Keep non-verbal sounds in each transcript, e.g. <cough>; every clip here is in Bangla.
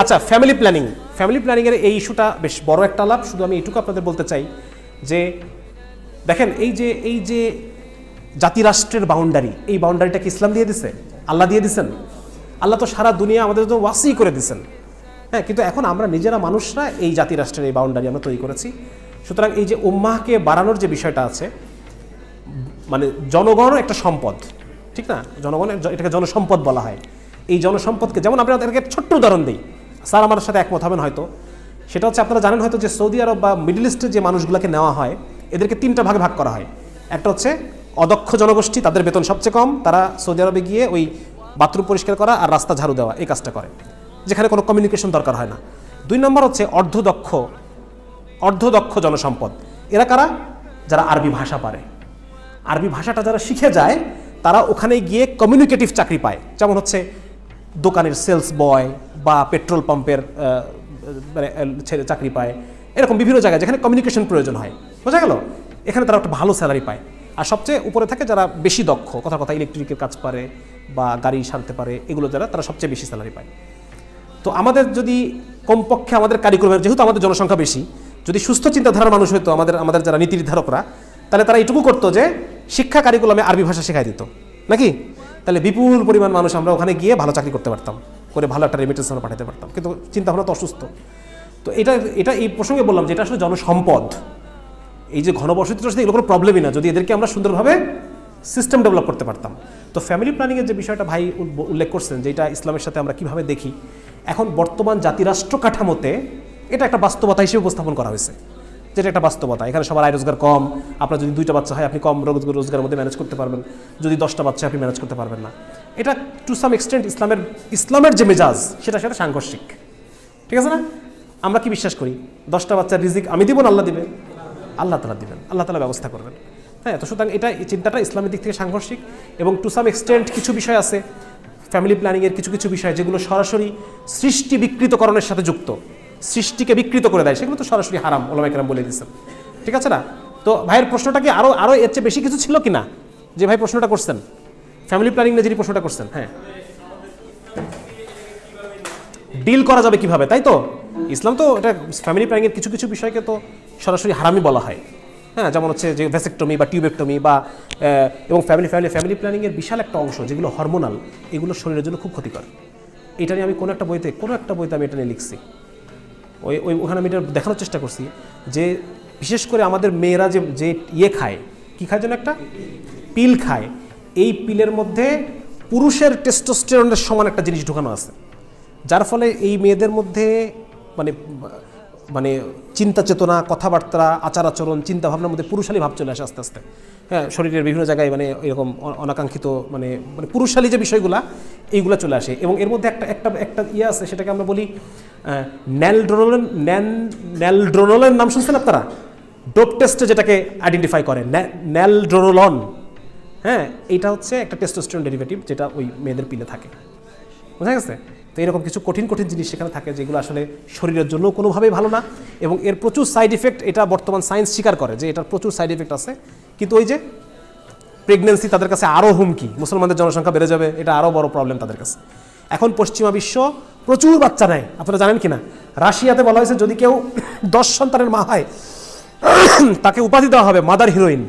আচ্ছা ফ্যামিলি প্ল্যানিং ফ্যামিলি প্ল্যানিংয়ের এই ইস্যুটা বেশ বড় একটা লাভ শুধু আমি এইটুকু আপনাদের বলতে চাই যে, দেখেন, এই যে এই যে জাতিরাষ্ট্রের বাউন্ডারি এই বাউন্ডারিটা কি ইসলাম দিয়ে দিছে? আল্লাহ দিয়ে দিছেন? আল্লাহ তো সারা দুনিয়া আমাদের জন্য ওয়াসি করে দিছেন। হ্যাঁ কিন্তু এখন আমরা নিজেরা মানুষরা এই জাতিরাষ্ট্রের এই বাউন্ডারি আমরা তৈরি করেছি। সুতরাং এই যে উম্মাহকে বাড়ানোর যে বিষয়টা আছে মানে জনগণ একটা সম্পদ, ঠিক না? জনগণের এটাকে জনসম্পদ বলা হয়। এই জনসম্পদকে, যেমন আমরা তাদেরকে ছোট্ট উদাহরণ দিই, স্যার আমার সাথে একমত হবেন হয়তো, সেটা হচ্ছে আপনারা জানেন হয়তো যে সৌদি আরব বা মিডল ইস্টের যে মানুষগুলোকে নেওয়া হয়, এদেরকে তিনটা ভাগে ভাগ করা হয়। একটা হচ্ছে অদক্ষ জনগোষ্ঠী, তাদের বেতন সবচেয়ে কম, তারা সৌদি আরবে গিয়ে ওই বাথরুম পরিষ্কার করা আর রাস্তা ঝাড়ু দেওয়া, এই কাজটা করে, যেখানে কোনো কমিউনিকেশন দরকার হয় না। দুই নম্বর হচ্ছে অর্ধদক্ষ অর্ধদক্ষ জনসম্পদ, এরা কারা? যারা আরবি ভাষা পারে। আরবি ভাষাটা যারা শিখে যায়, তারা ওখানে গিয়ে কমিউনিকেটিভ চাকরি পায়, যেমন হচ্ছে দোকানের সেলস বয় বা পেট্রোল পাম্পের মানে, ছেলে চাকরি পায়। এরকম বিভিন্ন জায়গায় যেখানে কমিউনিকেশন প্রয়োজন হয়। বোঝা গেল? এখানে তারা একটা ভালো স্যালারি পায়। আর সবচেয়ে উপরে থাকে যারা বেশি দক্ষ কথা কথা ইলেকট্রিকের কাজ পারে বা গাড়ি সারতে পারে এগুলো যারা তারা সবচেয়ে বেশি স্যালারি পায়। তো আমাদের যদি কমপক্ষে আমাদের কারিকুলামের যেহেতু আমাদের জনসংখ্যা বেশি যদি সুস্থ চিন্তাধারার মানুষ হতো আমাদের আমাদের যারা নীতি নির্ধারকরা তাহলে তারা এটুকু করতো যে শিক্ষা কারিকুলামে আরবি ভাষা শেখাই দিত। নাকি? তাহলে বিপুল পরিমাণ মানুষ আমরা ওখানে গিয়ে ভালো চাকরি করতে পারতাম, করে ভালো একটা রেমিটেন্স আমরা পাঠাতে পারতাম। কিন্তু চিন্তা ভাবনা তো অসুস্থ। তো এটা এটা এই প্রসঙ্গে বললাম যে এটা আসলে জনসম্পদ। এই যে ঘনবসতির সাথে এগুলো কোনো প্রবলেমই না, যদি এদেরকে আমরা সুন্দরভাবে সিস্টেম ডেভেলপ করতে পারতাম। তো ফ্যামিলি প্ল্যানিংয়ের যে বিষয়টা ভাই উল- উল্লেখ করছেন যে এটা ইসলামের সাথে আমরা কীভাবে দেখি, এখন বর্তমান জাতিরাষ্ট্র কাঠামোতে এটা একটা বাস্তবতা হিসেবে উপস্থাপন করা হয়েছে। যেটা একটা বাস্তবতা। এখানে সবার আয় রোজগার কম, আপনার যদি দুইটা বাচ্চা হয়, আপনি কম রোজগার রোজগারের মধ্যে ম্যানেজ করতে পারবেন। যদি দশটা বাচ্চা আপনি ম্যানেজ করতে পারবেন না। এটা টু সাম এক্সটেন্ট ইসলামের ইসলামের যে মেজাজ, সেটার সাথে সাংঘর্ষিক। ঠিক আছে না? আমরা কি বিশ্বাস করি? দশটা বাচ্চার রিজিক আমি দিব না, আল্লাহ দিবে? আল্লাহ তালা দিবেন। আল্লাহ তালা ব্যবস্থা করবেন। হ্যাঁ তো সুতরাং এটা এই চিন্তাটা ইসলামের দিক থেকে সাংঘর্ষিক এবং টু সাম এক্সটেন্ট কিছু বিষয় আছে। ফ্যামিলি প্ল্যানিংয়ের কিছু কিছু বিষয় যেগুলো সরাসরি সৃষ্টি বিকৃতকরণের সাথে যুক্ত। সৃষ্টিকে বিকৃত করে দেয়, সেগুলো তো সরাসরি হারাম ওলামাইকেরাম বলে দিচ্ছেন ঠিক আছে না? তো ভাইয়ের প্রশ্নটা কি আরও আরও এর চেয়ে বেশি কিছু ছিল কি না যে ভাই প্রশ্নটা করছেন। ফ্যামিলি প্ল্যানিং নিয়ে যিনি প্রশ্নটা করছেন হ্যাঁ। ডিল করা যাবে কীভাবে, তাই তো? ইসলাম তো এটা ফ্যামিলি প্ল্যানিংয়ের কিছু কিছু বিষয়কে তো সরাসরি হারামি বলা হয়। হ্যাঁ যেমন হচ্ছে যে ভ্যাসেক্টমি বা টিউবেক্টমি বা এবং ফ্যামিলি ফ্যামিলি ফ্যামিলি প্ল্যানিংয়ের বিশাল একটা অংশ যেগুলো হরমোনাল এগুলো শরীরের জন্য খুব ক্ষতিকর। এটা নিয়ে আমি কোনো একটা বইতে, কোনো একটা বইতে আমি এটা নিয়ে লিখছি। ওই ওই ওখানে আমি এটা দেখানোর চেষ্টা করছি যে বিশেষ করে আমাদের মেয়েরা যে যে ইয়ে খায়, কী খায় যেন একটা? পিল খায়। এই পিলের মধ্যে পুরুষের টেস্টোস্টেরনের সমান একটা জিনিস ঢুকানো আছে। যার ফলে এই মেয়েদের মধ্যে মানে মানে চিন্তা চেতনা, কথাবার্তা আচার আচরণ চিন্তা ভাবনার মধ্যে পুরুষালী ভাব চলে আসে আস্তে আস্তে। হ্যাঁ শরীরের বিভিন্ন জায়গায় মানে এরকম অনাকাঙ্ক্ষিত মানে মানে পুরুষালী যে বিষয়গুলা, এইগুলো চলে আসে। এবং এর মধ্যে একটা একটা একটা ইয়ে আছে, সেটাকে আমরা বলি ন্যালড্রোনলেন, ন্যান, ন্যালড্রোনলের নাম শুনছেন আপনারা? ডোপ টেস্টে যেটাকে আইডেন্টিফাই করে ন্যালড্রোনলন। হ্যাঁ এইটা হচ্ছে একটা টেস্টোস্টেরন ডেরিভেটিভ যেটা ওই মেয়েদের পিলে থাকে। বোঝা গেছে? তো এরকম কিছু কঠিন কঠিন জিনিস সেখানে থাকে যেগুলো আসলে শরীরের জন্য কোনোভাবেই ভালো না এবং এর প্রচুর সাইড ইফেক্ট এটা বর্তমান সায়েন্স স্বীকার করে যে এটার প্রচুর সাইড ইফেক্ট আছে। কিন্তু ওই যে প্রেগনেন্সি তাদের কাছে আরও হুমকি, মুসলমানদের জনসংখ্যা বেড়ে যাবে, এটা আরও বড় প্রবলেম তাদের কাছে। এখন পশ্চিমা বিশ্ব প্রচুর বাচ্চা নেয়, আপনারা জানেন কি না রাশিয়াতে বলা হয়েছে যদি কেউ <coughs> দশ সন্তানের মা হয়, <coughs> তাকে উপাধি দেওয়া হবে মাদার হিরোইন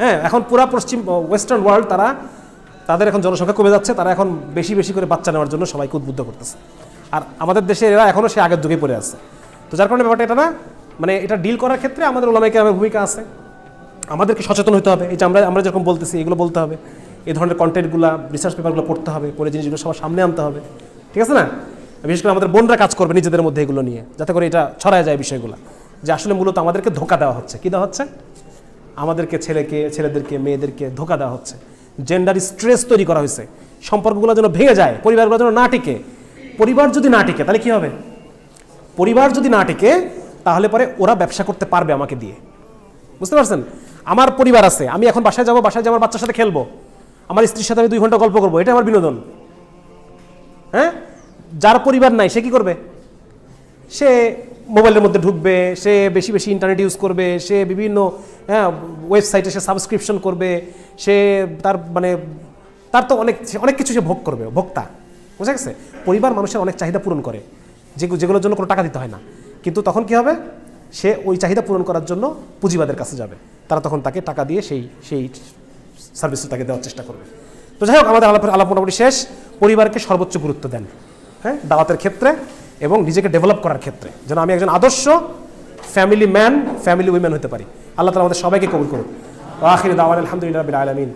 হ্যাঁ এখন পুরা পশ্চিম ওয়েস্টার্ন ওয়ার্ল্ড তারা তাদের এখন জনসংখ্যা কমে যাচ্ছে, তারা এখন বেশি বেশি করে বাচ্চা নেওয়ার জন্য সবাইকে উদ্বুদ্ধ করতেছে। আর আমাদের দেশে এরা এখনও সে আগের যুগে পড়ে আছে। তো যার কারণে ব্যাপারটা এটা না মানে এটা ডিল করার ক্ষেত্রে আমাদের ওলামাইকে আমার ভূমিকা আছে। আমাদেরকে সচেতন হতে হবে। এই যে আমরা আমরা যেরকম বলতেছি, এগুলো বলতে হবে। এই ধরনের কন্টেন্টগুলো রিসার্চ পেপারগুলো পড়তে হবে, পড়ে জিনিসগুলো সবার সামনে আনতে হবে। ঠিক আছে না? বিশেষ করে আমাদের বোনরা কাজ করবে নিজেদের মধ্যে এগুলো নিয়ে, যাতে করে এটা ছড়ায় যায় বিষয়গুলো। যে আসলে মূলত আমাদেরকে ধোকা দেওয়া হচ্ছে। কী দেওয়া হচ্ছে? আমাদেরকে ছেলেকে, ছেলেদেরকে, মেয়েদেরকে ধোকা দেওয়া হচ্ছে। জেন্ডার স্ট্রেস তৈরি করা হয়েছে। সম্পর্কগুলো যেন ভেঙে যায়, পরিবারগুলো যেন না টিকে। পরিবার যদি না টিকে, তাহলে কি হবে? পরিবার যদি না টিকে, তাহলে পরে ওরা ব্যবসা করতে পারবে আমাকে দিয়ে। বুঝতে পারছেন? আমার পরিবার আছে, আমি এখন বাসায় যাব বাসায় যাব আমার বাচ্চার সাথে খেলব। আমার স্ত্রীর সাথে আমি দুই ঘণ্টা গল্প করব এটা আমার বিনোদন। হ্যাঁ? যার পরিবার নাই, সে কি করবে? সে মোবাইলের মধ্যে ঢুকবে, সে বেশি বেশি ইন্টারনেট ইউজ করবে, সে বিভিন্ন হ্যাঁ ওয়েবসাইটে সে সাবস্ক্রিপশন করবে, সে তার মানে তার তো অনেক অনেক কিছু সে ভোগ করবে, ভোক্তা, বুঝা গেছে? পরিবার মানুষের অনেক চাহিদা পূরণ করে, যে যেগুলোর জন্য কোনো টাকা দিতে হয় না। কিন্তু তখন কি হবে? সে ওই চাহিদা পূরণ করার জন্য পুঁজিবাদের কাছে যাবে। তারা তখন তাকে টাকা দিয়ে সেই সেই সার্ভিসটা তাকে দেওয়ার চেষ্টা করবে। তো যাই হোক, আমাদের আলাপ আলাপ মোটামুটি শেষ। পরিবারকে সর্বোচ্চ গুরুত্ব দেন হ্যাঁ দাওয়াতের ক্ষেত্রে। এবং নিজেকে ডেভেলপ করার ক্ষেত্রে। যেন আমি একজন আদর্শ ফ্যামিলি ম্যান ফ্যামিলি উইমেন হতে পারি। আল্লাহ তালা আমাদের সবাইকে কবুল করুন আখির দাওয়ান আলহামদুলিল্লাহ আলমিন।